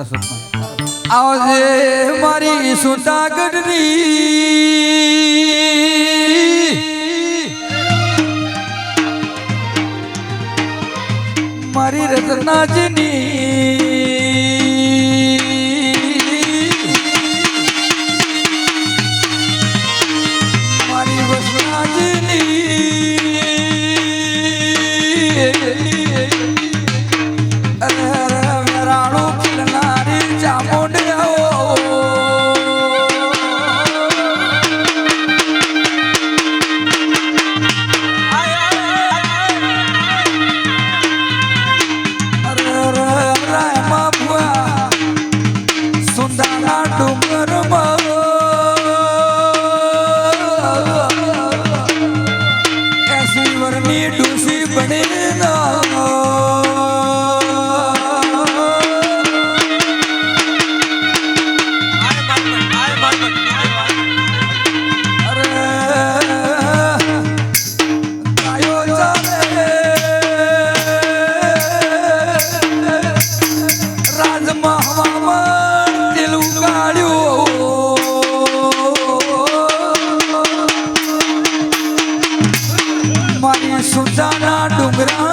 આવજે મારી સુતાગઢની મારી રત્નાજીની burning up સુદાના ડુંગરા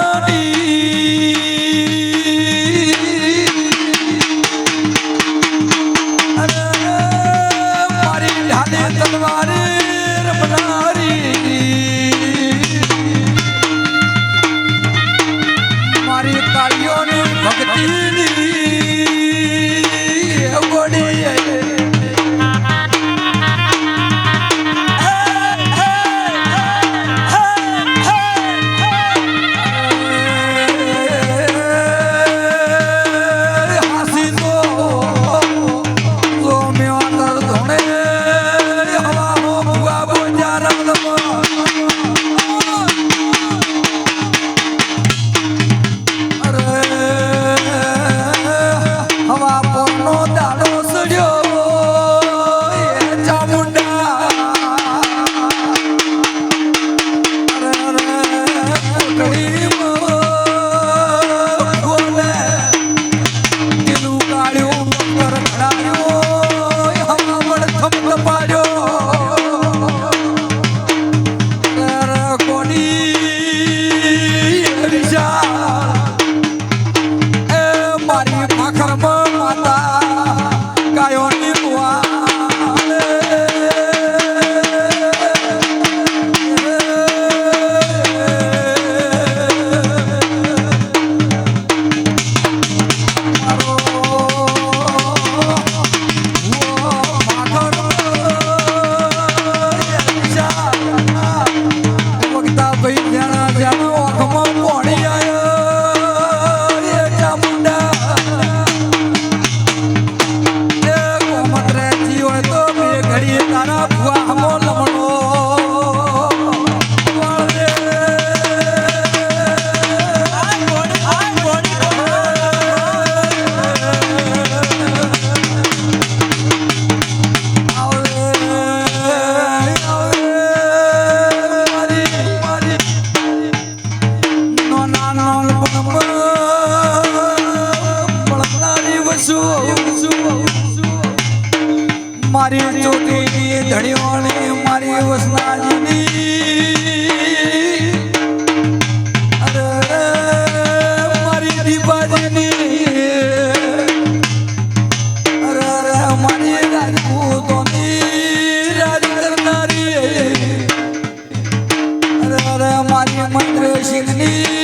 મારી મંત્ર સિંહની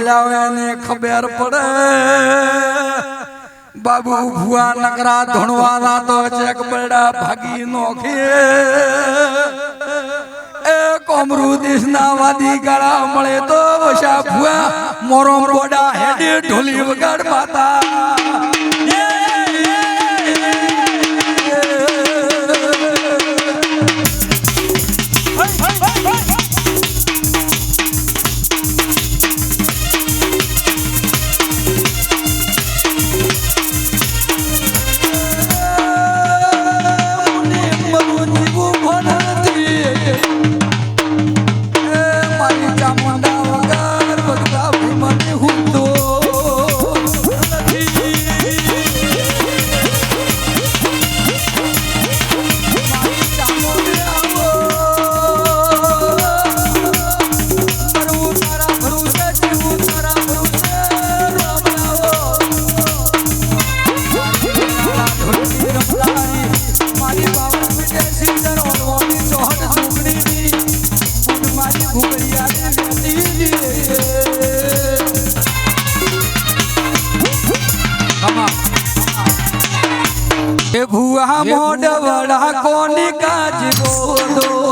લાવે ખબર પડે. બાબુ ભુવા નકરા ધણવાના તો ચેક બડા ભાગી નોખી એ કોમરુ દેશના વાદી ગળા મળે તો વશા ભુવા મોરો મોડા હેડી ઢોલી વગાડ માતા મોઢ વડા કોની કાજ બોલો